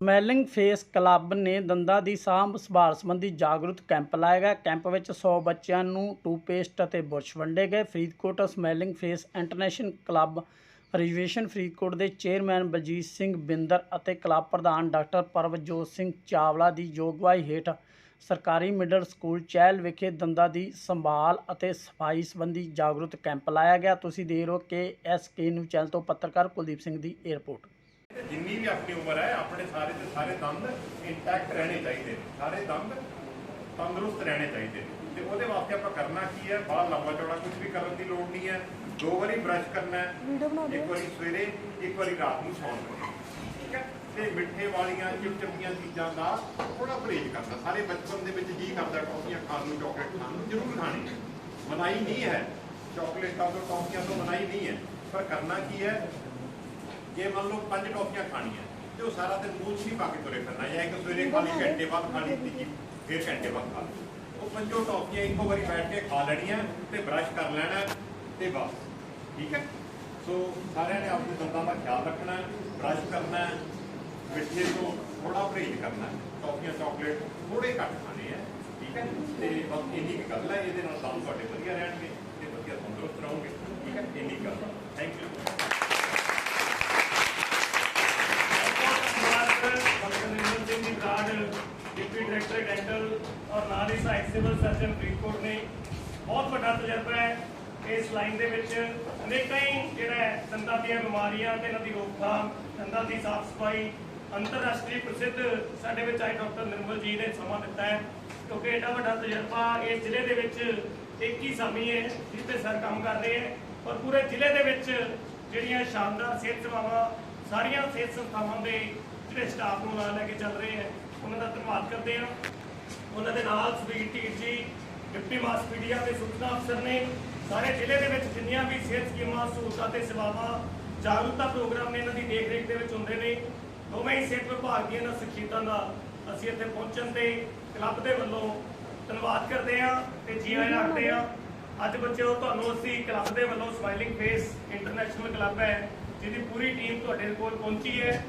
Smelling face club ਨੇ ਦੰਦਾਂ ਦੀ ਸਾਂਭ ਸੰਭਾਲ ਸੰਬੰਧੀ ਜਾਗਰੂਕ ਕੈਂਪ ਲਾਇਆ ਗਿਆ। ਕੈਂਪ ਵਿੱਚ 100 ਬੱਚਿਆਂ ਨੂੰ ਟੂਪੇਸਟ ਅਤੇ ਬੁਰਸ਼ ਵੰਡੇ ਗਏ। Faridkot smiling face international club reservation Faridkot ਦੇ ਚੇਅਰਮੈਨ ਬਲਜੀਤ ਸਿੰਘ ਬਿੰਦਰ ਅਤੇ ਕਲੱਬ ਪ੍ਰਧਾਨ ਡਾਕਟਰ ਪਰਵਜੋਤ ਸਿੰਘ ਚਾਵਲਾ ਦੀ ਯੋਗਵਾਈ ਹੇਠ ਸਰਕਾਰੀ ਮਿਡਲ ਸਕੂਲ ਚਹਿਲ ਵਿਖੇ ਦੰਦਾਂ ਦੀ ਸੰਭਾਲ ਅਤੇ ਸਫ਼ਾਈ ਸੰਬੰਧੀ ਜਾਗਰੂਕ ਕੈਂਪ ਲਾਇਆ ਗਿਆ। ਤੁਸੀਂ ਦੇਖ ਰਹੇ ਹੋ ਕਿ ਐਸਕੇ ਨਿਊਜ਼ ਚੈਨਲ ਤੋਂ ਪੱਤਰਕਾਰ ਕੁਲਦੀਪ ਸਿੰਘ ਦੀ ਰਿਪੋਰਟ। ਜਿੰਨੀ ਵੀ ਆਪਣੀ ਉਮਰ ਹੈ ਆਪਣੇ ਸਾਰੇ ਦੇ ਸਾਰੇ ਦੰਦ ਇੰਟੈਕਟ ਰਹਿਣੇ ਚਾਹੀਦੇ ਨੇ। ਸਾਰੇ ਦੰਦ ਤੰਦਰੁਸਤ ਰਹਿਣੇ ਚਾਹੀਦੇ ਨੇ। ਤੇ ਉਹਦੇ ਵਾਸਤੇ ਆਪਾਂ ਕਰਨਾ ਕੀ ਹੈ? ਬਾਹਰ ਲੰਬਾ ਚੌੜਾ ਕੁਝ ਵੀ ਕਰਨ ਦੀ ਲੋੜ ਨਹੀਂ ਹੈ। ਦੋ ਵਾਰੀ ਬ੍ਰਸ਼ ਕਰਨਾ ਹੈ। ਇੱਕ ਵਾਰੀ ਸਵੇਰੇ ਇੱਕ ਵਾਰੀ ਰਾਤ ਨੂੰ ਸੌਣ ਵੇਲੇ ਠੀਕ ਹੈ? ਤੇ ਮਿੱਠੇ ਵਾਲੀਆਂ ਚਿਪਚਪੀਆਂ ਚੀਜ਼ਾਂ ਦਾ ਥੋੜਾ ਪਰਹੇਜ਼ ਕਰਨਾ। ਸਾਰੇ ਬਚਪਨ ਦੇ ਵਿੱਚ ਜੀ ਕਰਦਾ ਟੌਫੀਆਂ ਖਾਣ ਨੂੰ ਚਾਕਲੇਟ ਖਾਣ ਨੂੰ। ਜ਼ਰੂਰ ਖਾਣੀ ਹੈ। ਮਨਾਈ ਨਹੀਂ ਹੈ। ਚਾਕਲੇਟਾਂ ਤੋਂ ਟੌਫੀਆਂ ਤੋਂ ਮਨਾਈ ਨਹੀਂ ਹੈ। ਪਰ ਕਰਨਾ ਕੀ ਹੈ? ਜੇ ਮੰਨ ਲਓ ਪੰਜ ਟੌਫੀਆਂ ਖਾਣੀਆਂ ਤੇ ਉਹ ਸਾਰਾ ਦਿਨ ਮੂੰਹ 'ਚ ਨਹੀਂ ਪਾ ਕੇ ਤੁਰੇ ਫਿਰਨਾ ਜਾਂ ਇੱਕ ਸਵੇਰੇ ਖਾਲੀ ਘੰਟੇ ਬਾਅਦ ਖਾਣੀ ਤੀਜੀ ਫਿਰ ਘੰਟੇ ਬਾਅਦ ਖਾ ਉਹ ਪੰਜੋ ਟੌਫੀਆਂ ਇੱਕੋ ਵਾਰੀ ਬੈਠ ਕੇ ਖਾ ਲੈਣੀਆਂ ਤੇ ਬ੍ਰਸ਼ ਕਰ ਲੈਣਾ ਤੇ ਬਸ। ਠੀਕ ਹੈ? ਸੋ ਸਾਰਿਆਂ ਨੇ ਆਪਣੇ ਦੰਦਾਂ ਦਾ ਖਿਆਲ ਰੱਖਣਾ ਹੈ, ਬ੍ਰਸ਼ ਕਰਨਾ ਹੈ, ਮਿੱਠੇ ਤੋਂ ਥੋੜਾ ਪਰਹੇਜ਼ ਕਰਨਾ ਹੈ। ਟੌਫੀਆਂ ਚਾਕਲੇਟ ਥੋੜੇ ਘੱਟ ਖਾਣੇ ਹੈ ਠੀਕ ਹੈ? ਤੇ ਬਸ ਇੰਨੀ ਗੱਲ ਹੈ ਇਹਦੇ ਨਾਲ ਦੰਦ ਤੁਹਾਡੇ ਵਧੀਆ ਰਹਿਣਗੇ ਤੇ ਵਧੀਆ ਤੰਦਰੁਸਤ ਔਰ ਸਹਾਇਕ ਸਿਵਲ ਸਰਜਨ ਫਰੀਦਕੋਟ ਨੇ ਬਹੁਤ ਵੱਡਾ ਤਜਰਬਾ ਹੈ ਇਸ ਲਾਈਨ ਦੇ ਵਿੱਚ। ਅਨੇਕਾਂ ਹੀ ਜਿਹੜਾ ਹੈ, ਦੰਦਾਂ ਦੀਆਂ ਬਿਮਾਰੀਆਂ ਤੇ ਇਹਨਾਂ ਦੀ ਰੋਕਥਾਮ, ਦੰਦਾਂ ਦੀ ਸਾਫ਼ ਸਫ਼ਾਈ, ਅੰਤਰਰਾਸ਼ਟਰੀ ਪ੍ਰਸਿੱਧ ਸਾਡੇ ਵਿੱਚ ਆਏ ਡਾਕਟਰ ਨਿਰਮਲ ਜੀ ਨੇ ਸਮਾਂ ਦਿੱਤਾ ਹੈ। ਕਿਉਂਕਿ ਐਡਾ ਵੱਡਾ ਤਜਰਬਾ ਇਸ ਜ਼ਿਲ੍ਹੇ ਦੇ ਵਿੱਚ ਇੱਕ ਹੀ ਸਾਮੀ ਹੈ ਜਿਸ ਤੇ ਸਰ ਕੰਮ ਕਰ ਰਹੇ ਹੈ। ਔਰ ਪੂਰੇ ਜ਼ਿਲ੍ਹੇ ਦੇ ਵਿੱਚ ਜਿਹੜੀਆਂ ਸ਼ਾਨਦਾਰ ਸਿਹਤ ਸੇਵਾਵਾਂ, ਸਾਰੀਆਂ ਸਿਹਤ ਸੰਸਥਾਵਾਂ ਦੇ ਜਿਹੜੇ ਸਟਾਫ ਨੂੰ ਨਾਲ ਲੈ ਕੇ ਚੱਲ ਰਹੇ ਹੈ, ਉਹਨਾਂ ਦਾ ਧੰਨਵਾਦ ਕਰਦੇ ਹਾਂ। ਉਹਨਾਂ ਦੇ ਨਾਲ ਸੁਬੀਰ ਢੀਰ ਜੀ, ਡਿਪਟੀ ਮਾਸ ਮੀਡੀਆ ਦੇ ਸੂਚਨਾ ਅਫਸਰ ਨੇ ਸਾਰੇ ਜ਼ਿਲ੍ਹੇ ਦੇ ਵਿੱਚ ਜਿੰਨੀਆਂ ਵੀ ਸਿਹਤ ਸਕੀਮਾਂ, ਸਹੂਲਤਾਂ ਤੇ ਸੇਵਾਵਾਂ ਜਾਗਰੂਕਤਾ ਪ੍ਰੋਗਰਾਮ ਨੇ ਇਹਨਾਂ ਦੀ ਦੇਖ ਰੇਖ ਦੇ ਵਿੱਚ ਹੁੰਦੇ ਨੇ, ਦੋਵੇਂ ਹੀ ਸਿਹਤ ਵਿਭਾਗ ਦੀਆਂ ਇਹਨਾਂ ਸ਼ਖਸੀਅਤਾਂ ਦਾ ਅਸੀਂ ਇੱਥੇ ਪਹੁੰਚਣ ਤੇ ਕਲੱਬ ਦੇ ਵੱਲੋਂ ਧੰਨਵਾਦ ਕਰਦੇ ਹਾਂ ਤੇ ਜੀ ਆਇਆਂ ਆਖਦੇ ਹਾਂ, ਅੱਜ ਬੱਚਿਓ, ਤੁਹਾਨੂੰ ਅਸੀਂ ਕਲੱਬ ਦੇ ਵੱਲੋਂ ਸਮਾਈਲਿੰਗ ਫੇਸ ਇੰਟਰਨੈਸ਼ਨਲ ਕਲੱਬ ਹੈ, ਜਿਹਦੀ ਪੂਰੀ ਟੀਮ ਤੁਹਾਡੇ ਕੋਲ ਪਹੁੰਚੀ ਹੈ।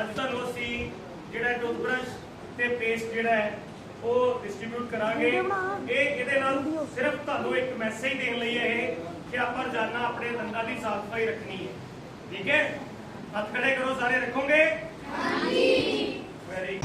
ਅੱਜ ਤੁਹਾਨੂੰ ਅਸੀਂ ਜਿਹੜਾ ਟੂਥਬ੍ਰਸ਼ ਤੇ ਪੇਸਟ ਜਿਹੜਾ ਹੈ ਉਹ ਡਿਸਟ੍ਰੀਬਿਊਟ ਕਰਾਂਗੇ। ਇਹ ਇਹਦੇ ਨਾਲ ਸਿਰਫ ਤੁਹਾਨੂੰ ਇੱਕ ਮੈਸੇਜ ਦੇਣ ਲਈ ਹੈ ਇਹ ਕਿ ਆਪਾਂ ਰੋਜ਼ਾਨਾ ਆਪਣੇ ਦੰਦਾਂ ਦੀ ਸਾਫ਼ ਸਫ਼ਾਈ ਰੱਖਣੀ ਹੈ। ਠੀਕ ਹੈ? ਹੱਥ ਖੜੇ ਕਰੋ ਸਾਰੇ ਰੱਖੋਗੇ? ਹਾਂਜੀ। ਵੈਰੀ